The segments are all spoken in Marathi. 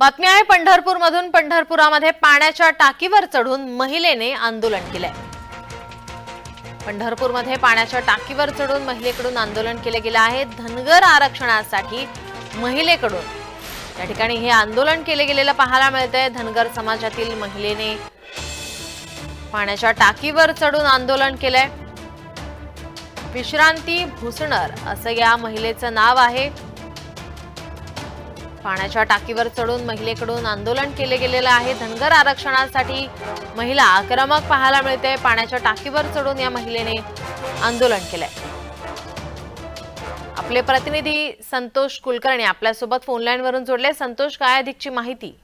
बातमी आहे पंढरपूरमधून पंढरपुरामध्ये पाण्याच्या टाकीवर चढून महिलेने आंदोलन केलंय. पंढरपूरमध्ये पाण्याच्या टाकीवर चढून महिलेकडून आंदोलन केले गेले आहे. धनगर आरक्षणासाठी महिलेकडून. या ठिकाणी हे आंदोलन केले गेलेलं पाहायला मिळतंय. धनगर समाजातील महिलेने पाण्याच्या टाकीवर चढून आंदोलन केलंय. विश्रांती भुसणर असं या महिलेचं नाव आहे. पाण्याच्या टाकीवर चढून महिलेकडून आंदोलन केले गेलेलं आहे. धनगर आरक्षणासाठी महिला आक्रमक पाहायला मिळते. पाण्याच्या टाकीवर चढून या महिलेने आंदोलन केलंय. आपले प्रतिनिधी संतोष कुलकर्णी आपल्यासोबत फोनलाईन वरून जोडले. संतोष काय अधिकची माहिती?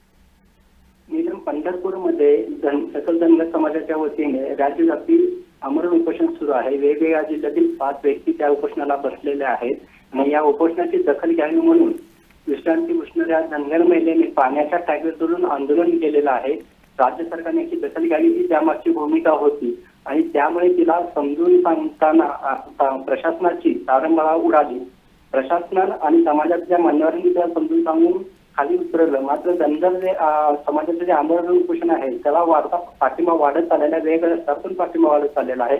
पंढरपूरमध्ये धन सकल धनगर समाजाच्या वतीने राज्यव्यापी आमरण उपोषण सुरू आहे. वेगवेगळ्या जिल्ह्यातील पाच व्यक्ती त्या उपोषणाला बसलेल्या आहेत. आणि या उपोषणाची दखल घ्यावी म्हणून विश्रांती भूषणाऱ्या धनगर महिलेने पाण्याच्या टाकीवर चढून आंदोलन केलेलं आहे. राज्य सरकारने याची दखल घ्यावी ही त्यामागची भूमिका होती. आणि त्यामुळे तिला समजून सांगताना प्रशासनाची तारंबळा उडाली. प्रशासनान आणि समाजातल्या मान्यवरांनी त्याला समजून सांगून खाली उतरवलं मात्र धनगर जे समाजाचं जे आंदोलन उपोषण आहे त्याला वाढता पाठिंबा वाढत चाललेला आहे वेगवेगळ्या स्तरातून पाठिंबा वाढत चाललेला आहे.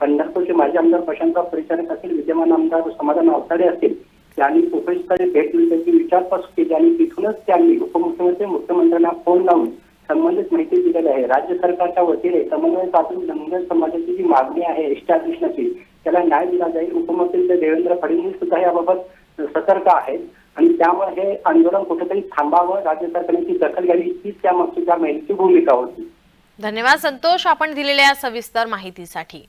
पंढरपूरचे माजी आमदार प्रशांतराव परिचारक असतील विद्यमान आमदार समाधान अवताडे असतील त्यांनी उपस्थितांनी भेट दिली त्याची विचारपास केली आणि तिथूनच त्यांनी उपमुख्यमंत्री मुख्यमंत्र्यांना फोन लावून संबंधित माहिती दिलेली आहे. राज्य सरकारच्या वतीने समन्वय साधून धनगर समाजाची जी मागणी आहे एस्टॅब्लिशमेंटची त्याला न्याय दिला जाईल. उपमुख्यमंत्री देवेंद्र फडणवीस सुद्धा याबाबत सतर्क आहेत. आणि त्यामुळे हे आंदोलन कुठेतरी थांबावं राज्य सरकारने ती दखल घ्यावी हीच त्यामागची त्या महिलेची भूमिका होती. धन्यवाद संतोष आपण दिलेल्या या सविस्तर माहितीसाठी.